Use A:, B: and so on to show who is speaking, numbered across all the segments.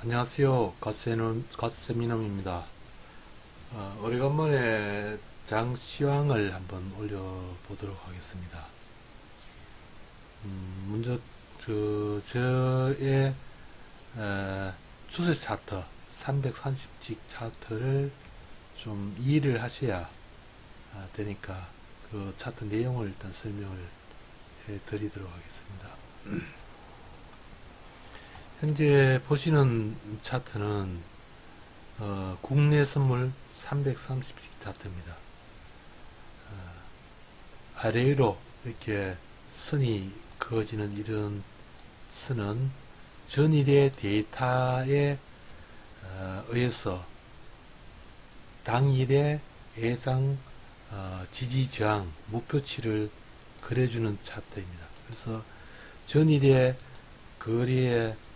A: 안녕하세요. 갓세는, 갓세미놈입니다. 어, 오래간만에 장시황을 한번 올려보도록 하겠습니다. 음, 먼저, 저, 저의, 에, 추세 차트, 330직 차트를 좀 이해를 하셔야 아, 되니까 그 차트 내용을 일단 설명을 해 드리도록 하겠습니다. 현재 보시는 차트는 어, 국내 선물 330씩 차트입니다. 어, 아래로 이렇게 선이 그어지는 이런 선은 전일의 데이터에 어, 의해서 당일의 예상 어, 지지 저항 목표치를 그려주는 차트입니다. 그래서 전일의 거리의 어,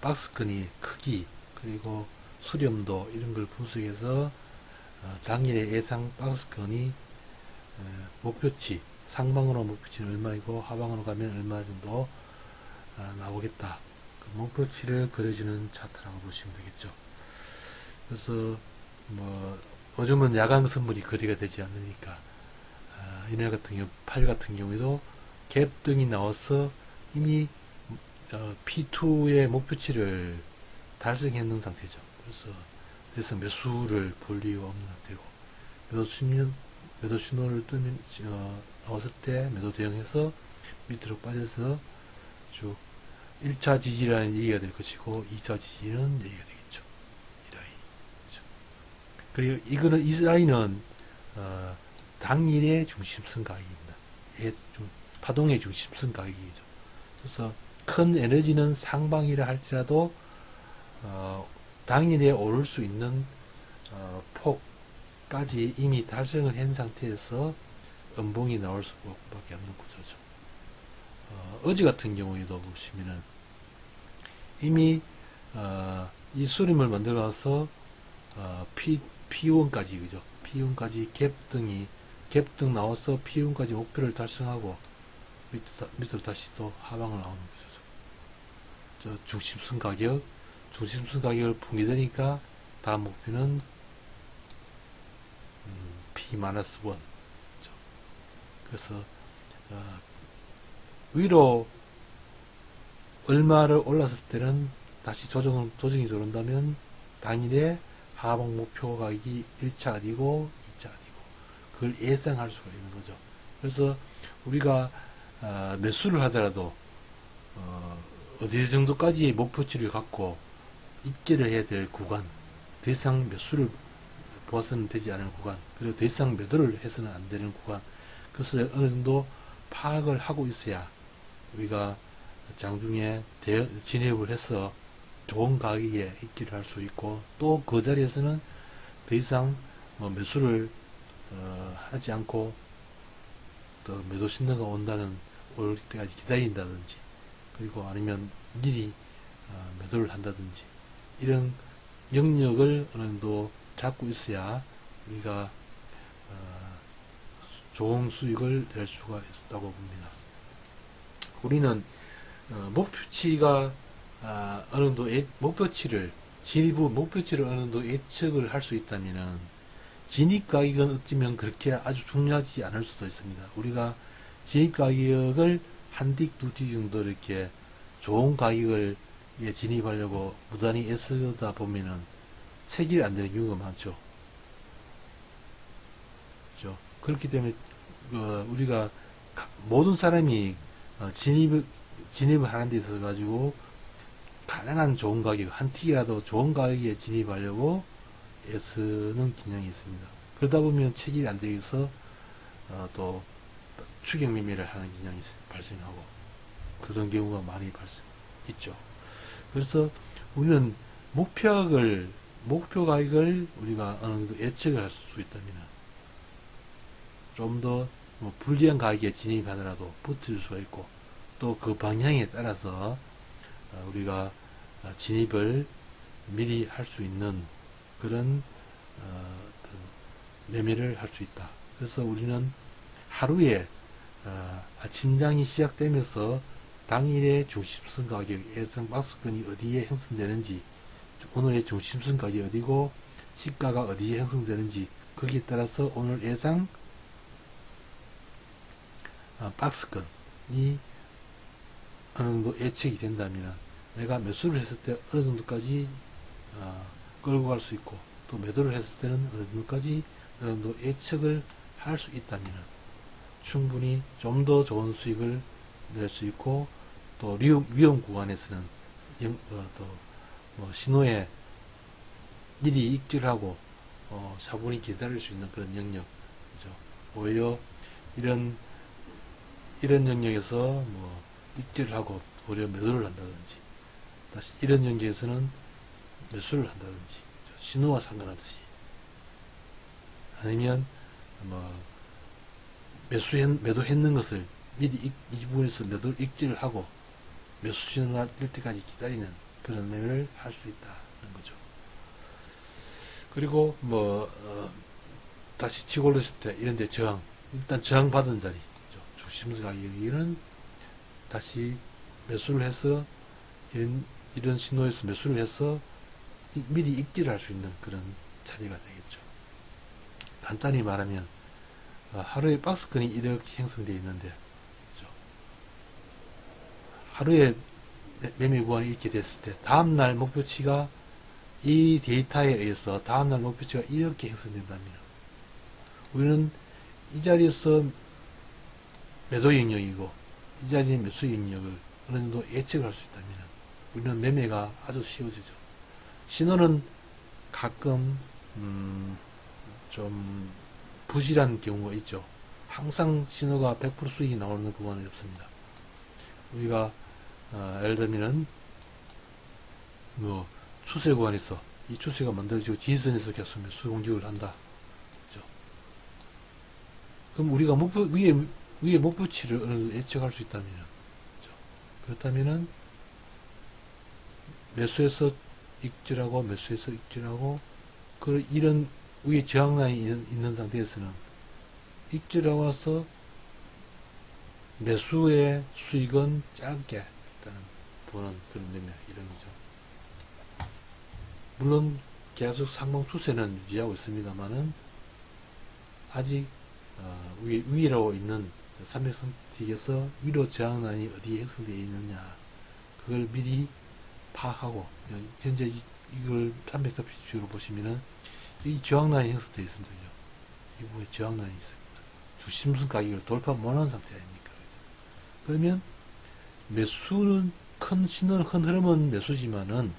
A: 박스끈이 크기 그리고 수렴도 이런 걸 분석해서 어, 당일의 예상 박스끈이 어, 목표치 상방으로 목표치는 얼마이고 하방으로 가면 얼마 정도 어, 나오겠다. 그 목표치를 그려주는 차트라고 보시면 되겠죠. 그래서 뭐 요즘은 야광 선물이 거리가 되지 않으니까 아, 이날 같은 경우 8 같은 경우에도 갭 등이 나와서 이미 어, P2의 목표치를 달성했는 상태죠. 그래서 그래서 매수를 볼 이유가 없는 상태고 매도 신문 매도 신호를 뜨면 어, 나왔을 때 매도 대응해서 밑으로 빠져서 쭉 1차 지지라는 얘기가 될 것이고 2차 지지는 얘기가 되겠죠. 이 라인. 그죠. 그리고 이거는 이 라인은 어, 당일의 중심선 가격입니다. 예, 좀 파동의 중심선 가격이죠. 그래서 큰 에너지는 상방이라 할지라도 어, 당일에 오를 수 있는 어, 폭까지 이미 달성을 한 상태에서 음봉이 나올 수밖에 없는 구조죠. 어, 어제 같은 경우에도 보시면은 이미 어, 이 수림을 만들어서 어, P, P1까지 그죠? P1까지 갭등이 갭등 나와서 P1까지 목표를 달성하고 밑으로, 밑으로 다시 또 하방을 나오는 거죠. 저 중심선 가격, 중심선 가격을 붕괴되니까 다음 목표는 음, P-1 그렇죠? 그래서 어, 위로 얼마를 올랐을 때는 다시 조정, 조정이 들어온다면 당일에 하방 목표 가격이 1차 아니고 2차 아니고 그걸 예상할 수가 있는 거죠. 그래서 우리가 어, 매수를 하더라도 어, 어디 정도까지의 목표치를 갖고 입계를 해야 될 구간, 더 이상 매수를 보아서는 되지 않을 구간, 그리고 더 이상 매도를 해서는 안 되는 구간, 그것을 어느 정도 파악을 하고 있어야 우리가 장중에 대, 진입을 해서 좋은 가격에 입기를 할 수 있고 또 그 자리에서는 더 이상 뭐 매수를 어, 하지 않고 또 매도 신호가 온다는 올 때까지 기다린다든지 그리고 아니면 미리 어, 매도를 한다든지 이런 영역을 어느 정도 잡고 있어야 우리가 어, 좋은 수익을 낼 수가 있다고 봅니다. 우리는 어, 목표치가 아, 어느 정도 예, 목표치를 진입 목표치를 어느 정도 예측을 할 수 있다면은 진입 가격은 어쩌면 그렇게 아주 중요하지 않을 수도 있습니다. 우리가 진입 가격을 한딕 두딕 정도 이렇게 좋은 가격을 예, 진입하려고 무단히 애쓰다 보면은 체결이 안 되는 경우가 많죠. 그렇죠? 그렇기 때문에 어, 우리가 모든 사람이 어, 진입을 진입을 하는 데 있어서 가지고 가능한 좋은 가격 한 틱이라도 좋은 가격에 진입하려고 애쓰는 경향이 있습니다. 그러다 보면 체결이 안 되어서 어, 또 매매를 하는 경향이 발생하고 그런 경우가 많이 발생 있죠. 그래서 우리는 목표액을 목표 가격을 우리가 어느 정도 예측을 할 수 있다면 좀더 뭐 불리한 가격에 진입하더라도 붙을 수가 있고 또 그 방향에 따라서 어, 우리가 진입을 미리 할 수 있는 그런 어, 매매를 할 수 있다. 그래서 우리는 하루에 어, 아 침장이 시작되면서 당일의 중심선 가격, 예상 박스권이 어디에 형성되는지, 오늘의 중심선 가격이 어디고, 시가가 어디에 형성되는지, 거기에 따라서 오늘 예상 아, 박스권이 어느 정도 예측이 된다면 내가 매수를 했을 때 어느 정도까지 어, 끌고 갈 수 있고 또 매도를 했을 때는 어느 정도까지 어느 정도 예측을 할 수 있다면 충분히 좀 더 좋은 수익을 낼 수 있고 또 위험, 구간에서는 영, 어, 또뭐 신호에 미리 입질하고 어, 차분히 기다릴 수 있는 그런 영역 그죠? 오히려 이런 이런 영역에서 뭐 입질을 하고 오히려 매도를 한다든지 다시 이런 영역에서는 매수를 한다든지? 신호와 상관없이 아니면 뭐 매수했 매도했는 것을 미리 이, 이 부분에서 매도 입질을 하고 매수 신호가 뜰 때까지 기다리는 그런 매매를 할 수 있다는 거죠. 그리고 뭐 어, 다시 치고 올렸을 때 이런데 저항 일단 저항 받은 자리? 중심수 가격은 다시 매수를 해서 이런 이런 신호에서 매수를 해서 이- 미리 입질을 할수 있는 그런 자리가 되겠죠. 간단히 말하면 어, 하루에 박스권이 이렇게 형성되어 있는데 그죠? 하루에 매- 매매 구간이 이렇게 됐을 때 다음날 목표치가 이 데이터에 의해서 다음날 목표치가 이렇게 형성된다면 우리는 이 자리에서 매도 영역이고 이 자리에 매수 영역을 어느 정도 예측을 할 수 있다면 우리는 매매가 아주 쉬워지죠. 신호는 가끔 음, 좀 부실한 경우가 있죠. 항상 신호가 100% 수익이 나오는 구간은 없습니다. 우리가 어, 예를 들면은 뭐 추세 구간에서 이 추세가 만들어지고 지지선에서 계속 공격을 한다. 그죠? 그럼 우리가 목표 위에 위에 목표치를 예측할 수 있다면 그죠? 그렇다면은 매수해서 익질하고 매수해서 익질하고 그 이런 위에 저항라인이 있는, 있는 상태에서는 익질하고 나서 매수의 수익은 짧게 일단은 보는 그런 매매 이런 거죠. 물론 계속 상방 추세는 유지하고 있습니다만은 아직 어, 위, 위로 있는 300선틱에서 위로 저항란이 어디에 형성되어 있느냐 그걸 미리 파악하고 현재 이, 이걸 330로 보시면은 이 저항란이 형성되어 있습니다. 이 부분에 저항란이 있습니다. 주심선 가격을 돌파 못한 상태 아닙니까? 그러면 매수는 큰 신호는 큰 흐름은 매수지만은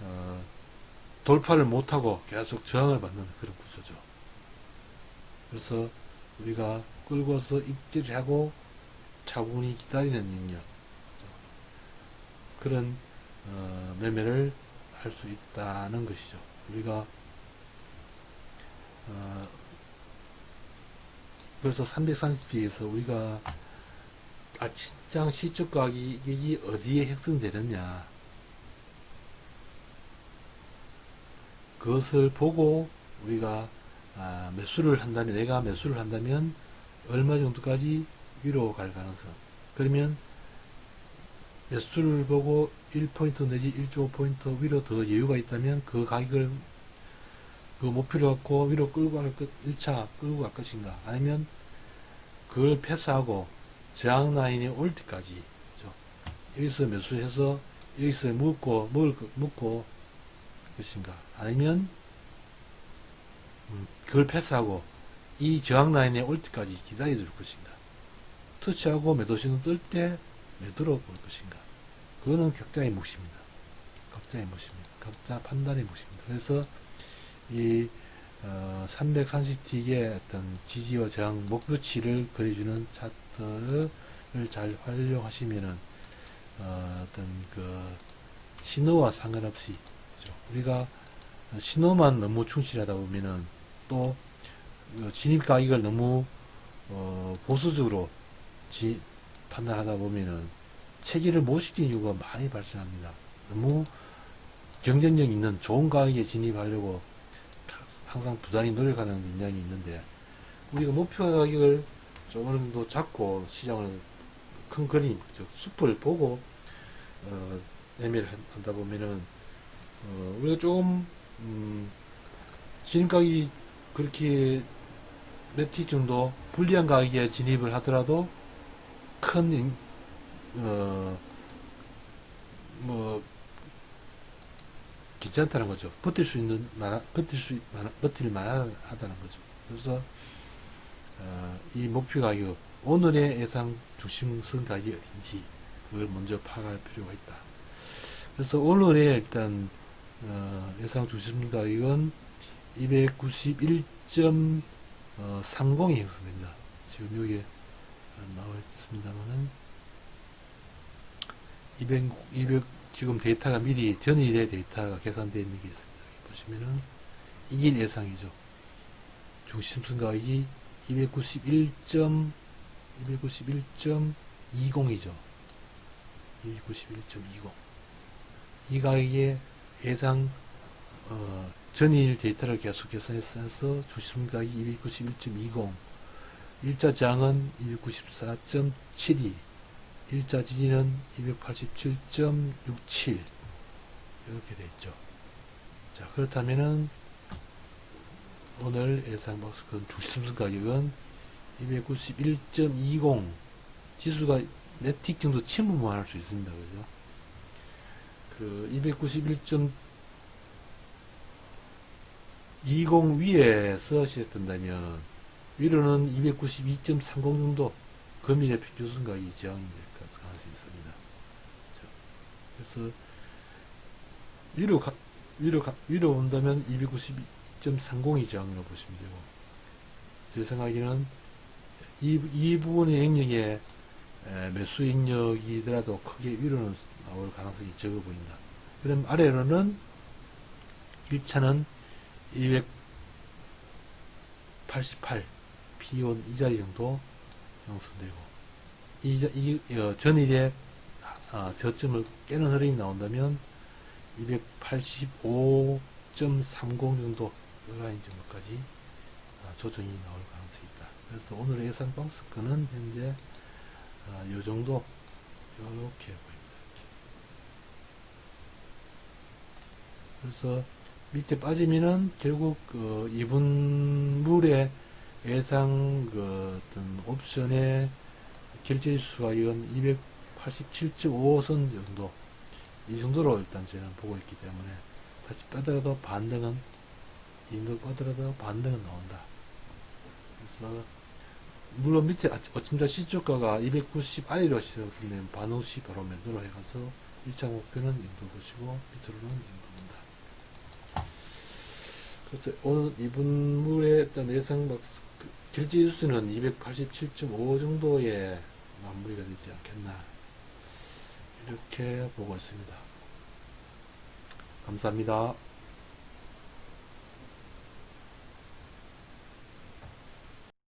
A: 어, 돌파를 못하고 계속 저항을 받는 그런 구조죠. 그래서 우리가 끌고서 입질을 하고 차분히 기다리는 그죠? 그런 어, 매매를 할 수 있다는 것이죠. 우리가 어, 그래서 330P에서 우리가 아침장 시적 가격이 어디에 형성되느냐 그것을 보고 우리가 아, 매수를 한다면 내가 매수를 한다면 얼마 정도까지 위로 갈 가능성 그러면 매수를 보고 1포인트 내지 1.5포인트 위로 더 여유가 있다면 그 가격을 그 목표를 갖고 위로 끌고 갈 것, 1차 끌고 갈 것인가? 아니면 그걸 패스하고 저항 라인에 올 때까지 그죠? 여기서 매수해서 여기서 묶고 먹을 거, 묶고 것인가? 아니면 음, 그걸 패스하고 이 저항 라인에 올 때까지 기다려 줄 것인가? 터치하고 매도신호 뜰때 매도로 볼 것인가. 그거는 각자의 몫입니다. 각자의 몫입니다. 각자 판단의 몫입니다. 그래서 이 어, 330T의 어떤 지지와 저항 목표치를 그려주는 차트를 잘 활용하시면은 어, 어떤 그 신호와 상관없이 그죠? 우리가 신호만 너무 충실하다 보면은 또 어, 진입 가격을 너무 어, 보수적으로 지, 판단하다 보면은 체계를 못 시키는 이유가 많이 발생합니다. 너무 경쟁력 있는 좋은 가격에 진입하려고 항상 부단히 노력하는 인양이 있는데 우리가 목표 가격을 좀 어느 정도 잡고 시장을 큰 그림, 즉 숲을 보고 어, 매매를 한- 한다 보면은 어, 우리가 조금 음, 진입 가격이 그렇게 몇 티 정도 불리한 가격에 진입을 하더라도 큰 인- 어, 뭐 괜찮다는 거죠. 버틸 수 있는 만 버틸 수만 버틸 만하다는 거죠. 그래서 어, 이 목표 가격 오늘의 예상 중심선 가격이 어딘지 그걸 먼저 파악할 필요가 있다. 그래서 오늘의 일단 어, 예상 중심 가격은 291.30이 형성됩니다. 지금 여기에 어, 나와 있습니다만은 200, 200 지금 데이터가 미리 전일의 데이터가 계산되어 있는 게 있습니다. 보시면은 이길 예상이죠. 중심선 가격이 291. 291.20이죠. 291.20. 이 가격의 예상 어, 전일 데이터를 계속 계산해서 중심 가격이 291.20, 일자 장은 294.72, 일자 지지는 287.67 이렇게 돼 있죠. 자 그렇다면은 오늘 예상 박스권 중심선 가격은 291.20 지수가 몇틱 정도 침범을 할수 있습니다. 그죠? 그 291.20 위에서 시작된다면 위로는 292.30 정도 금일의 평균선 가격이 저항이 될 가능성이 있습니다. 그죠? 그래서 위로 가, 위로 가, 위로 온다면 292.30이 저항이라고 보시면 되고 제 생각에는 이, 이 부분의 영역에 에, 매수 영역이더라도 크게 위로는 나올 가능성이 적어 보인다. 그럼 아래로는 1차는 288 P1 이 자리 정도 형성되고 이, 자- 이 어, 전일에 아, 저점을 깨는 흐름이 나온다면 285.30 정도 이 라인 정도까지 아, 조정이 나올 가능성이 있다. 그래서 오늘의 예상 방스권은 현재 아, 요 정도 이렇게 보입니다. 그래서 밑에 빠지면은 결국 그 이분물의 예상 그 어떤 옵션의 결제 수가 이건 287.5선 정도 이 정도로 일단 저는 보고 있기 때문에 다시 빼더라도 반등은 이 정도 빼더라도 반등은 나온다. 그래서 물론 밑에 아- 어침자 시초가가 290 아래로 시작되면 반응 시 바로 매도로 해가서 1차 목표는 이 정도 보시고 밑으로는 본다. 그래서 오늘 이분물의 일단 예상 박스 그 결제 수는 287.5 정도의 마무리가 되지 않겠나 이렇게 보고 있습니다. 감사합니다.